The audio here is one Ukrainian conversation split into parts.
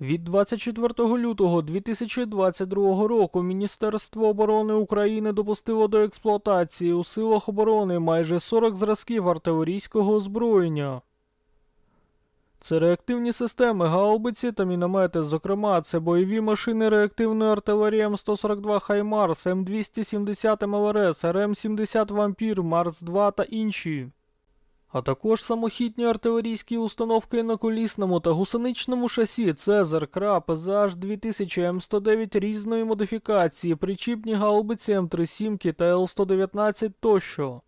Від 24 лютого 2022 року Міністерство оборони України допустило до експлуатації у силах оборони майже 40 зразків артилерійського озброєння. Це реактивні системи, гаубиці та міномети, зокрема, це бойові машини реактивної артилерії М142 Хаймарс, М270 МЛРС, РМ-70 Вампір, Марс-2 та інші. А також самохідні артилерійські установки на колісному та гусеничному шасі Цезар, Краб, ПЗH 2000 М109 різної модифікації, причіпні гаубиці М37 та Л119 тощо.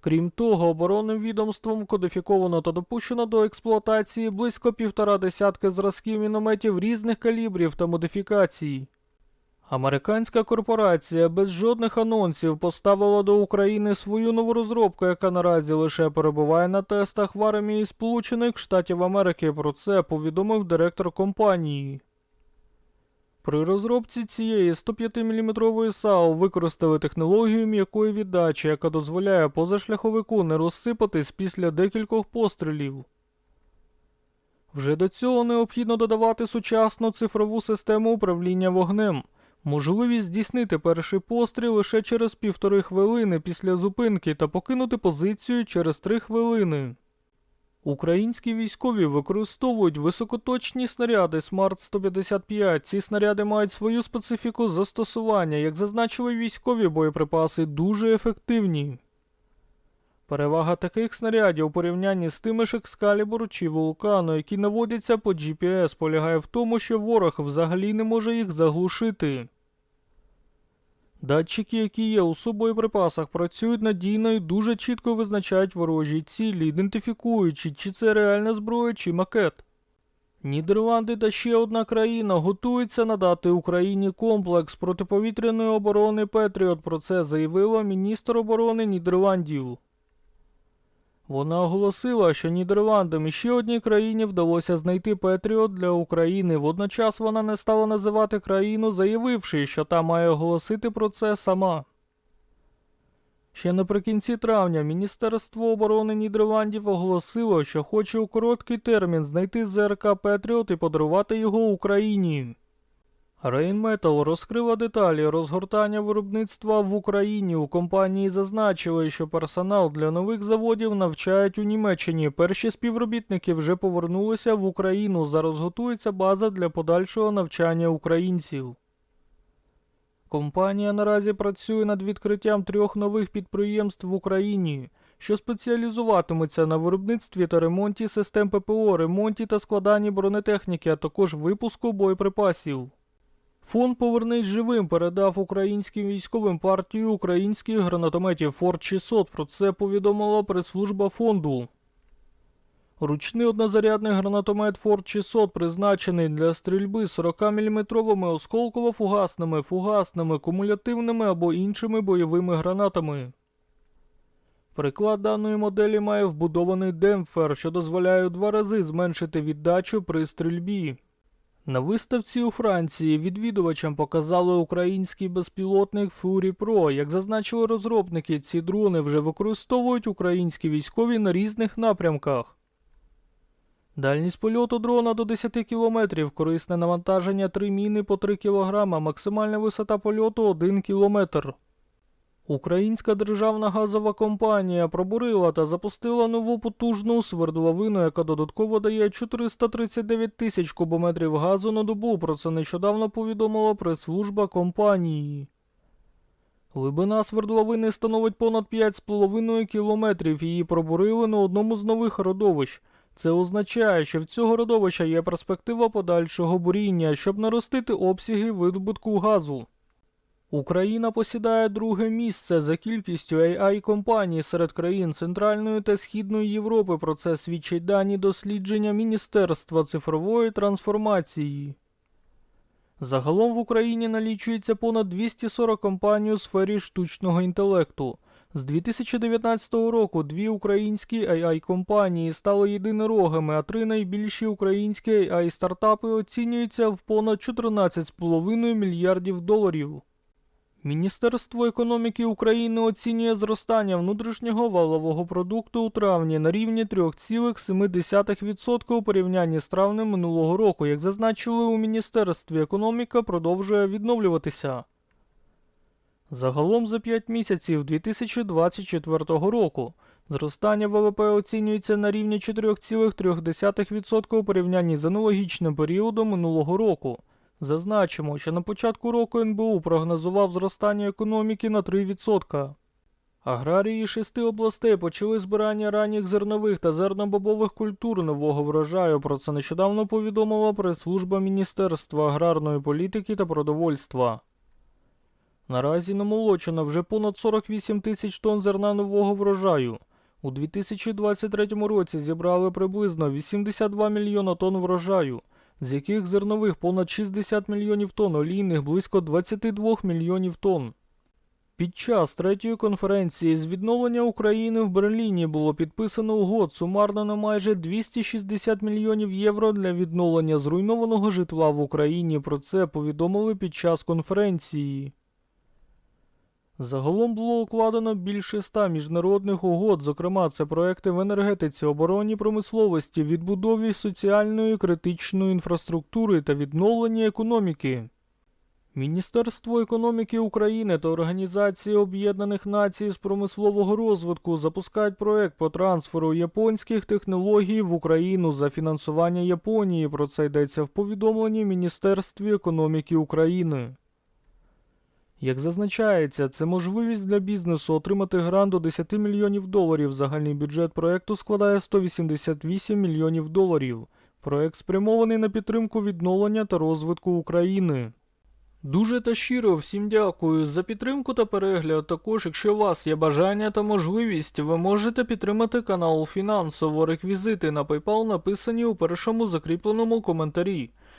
Крім того, оборонним відомством кодифіковано та допущено до експлуатації близько півтора десятки зразків мінометів різних калібрів та модифікацій. Американська корпорація без жодних анонсів поставила до України свою нову розробку, яка наразі лише перебуває на тестах в армії Сполучених Штатів Америки. Про це повідомив директор компанії. При розробці цієї 105-мм САУ використали технологію м'якої віддачі, яка дозволяє позашляховику не розсипатись після декількох пострілів. Вже до цього необхідно додавати сучасну цифрову систему управління вогнем. Можливість здійснити перший постріл лише через півтори хвилини після зупинки та покинути позицію через три хвилини. Українські військові використовують високоточні снаряди Смарт 155. Ці снаряди мають свою специфіку застосування, як зазначили військові боєприпаси, дуже ефективні. Перевага таких снарядів у порівнянні з тими ж Excalibur чи Вулкану, які наводяться по GPS, полягає в тому, що ворог взагалі не може їх заглушити. Датчики, які є у субоєприпасах, працюють надійно і дуже чітко визначають ворожі цілі, ідентифікуючи, чи це реальна зброя, чи макет. Нідерланди та ще одна країна готуються надати Україні комплекс протиповітряної оборони Петріот. Про це заявила міністр оборони Нідерландів. Вона оголосила, що Нідерландам і ще одній країні вдалося знайти Петріот для України. Водночас вона не стала називати країну, заявивши, що та має оголосити про це сама. Ще наприкінці травня Міністерство оборони Нідерландів оголосило, що хоче у короткий термін знайти ЗРК Петріот і подарувати його Україні. Рейнметал розкрила деталі розгортання виробництва в Україні. У компанії зазначили, що персонал для нових заводів навчають у Німеччині. Перші співробітники вже повернулися в Україну. Зараз готується база для подальшого навчання українців. Компанія наразі працює над відкриттям трьох нових підприємств в Україні, що спеціалізуватимуться на виробництві та ремонті систем ППО, ремонті та складанні бронетехніки, а також випуску боєприпасів. Фонд Повернись живим передав українським військовим партію українських гранатометів Форт 600. Про це повідомила прес-служба фонду. Ручний однозарядний гранатомет Форт 600 призначений для стрільби 40-мм осколково-фугасними, фугасними, кумулятивними або іншими бойовими гранатами. Приклад даної моделі має вбудований демпфер, що дозволяє у два рази зменшити віддачу при стрільбі. На виставці у Франції відвідувачам показали український безпілотник Fury Pro. Як зазначили розробники, ці дрони вже використовують українські військові на різних напрямках. Дальність польоту дрона до 10 км, корисне навантаження 3 міни по 3 кг, максимальна висота польоту 1 км. Українська державна газова компанія пробурила та запустила нову потужну свердловину, яка додатково дає 439 тисяч кубометрів газу на добу. Про це нещодавно повідомила прес-служба компанії. Глибина свердловини становить понад 5,5 кілометрів. Її пробурили на одному з нових родовищ. Це означає, що в цього родовища є перспектива подальшого буріння, щоб наростити обсяги видобутку газу. Україна посідає друге місце за кількістю AI компаній серед країн Центральної та Східної Європи. Про це свідчать дані дослідження Міністерства цифрової трансформації. Загалом в Україні налічується понад 240 компаній у сфері штучного інтелекту. З 2019 року дві українські AI-компанії стали єдинорогами, а три найбільші українські AI-стартапи оцінюються в понад 14,5 мільярдів доларів. Міністерство економіки України оцінює зростання внутрішнього валового продукту у травні на рівні 3,7% у порівнянні з травнем минулого року. Як зазначили у Міністерстві, економіка продовжує відновлюватися. Загалом за 5 місяців 2024 року зростання ВВП оцінюється на рівні 4,3% у порівнянні з аналогічним періодом минулого року. Зазначимо, що на початку року НБУ прогнозував зростання економіки на 3%. Аграрії шести областей почали збирання ранніх зернових та зернобобових культур нового врожаю. Про це нещодавно повідомила прес-служба Міністерства аграрної політики та продовольства. Наразі намолочено вже понад 48 тисяч тонн зерна нового врожаю. У 2023 році зібрали приблизно 82 мільйона тонн врожаю, з яких зернових понад 60 мільйонів тонн, олійних близько 22 мільйонів тонн. Під час третьої конференції з відновлення України в Берліні було підписано угод сумарно на майже 260 мільйонів євро для відновлення зруйнованого житла в Україні. Про це повідомили під час конференції. Загалом було укладено більше ста міжнародних угод, зокрема, це проекти в енергетиці, оборонній промисловості, відбудові соціальної критичної інфраструктури та відновленні економіки. Міністерство економіки України та Організація Об'єднаних Націй з промислового розвитку запускають проект по трансферу японських технологій в Україну за фінансування Японії. Про це йдеться в повідомленні Міністерстві економіки України. Як зазначається, це можливість для бізнесу отримати грант до 10 мільйонів доларів. Загальний бюджет проекту складає 188 мільйонів доларів. Проект спрямований на підтримку відновлення та розвитку України. Дуже та щиро всім дякую за підтримку та перегляд. Також, якщо у вас є бажання та можливість, ви можете підтримати канал фінансово. Реквізити на PayPal написані у першому закріпленому коментарі.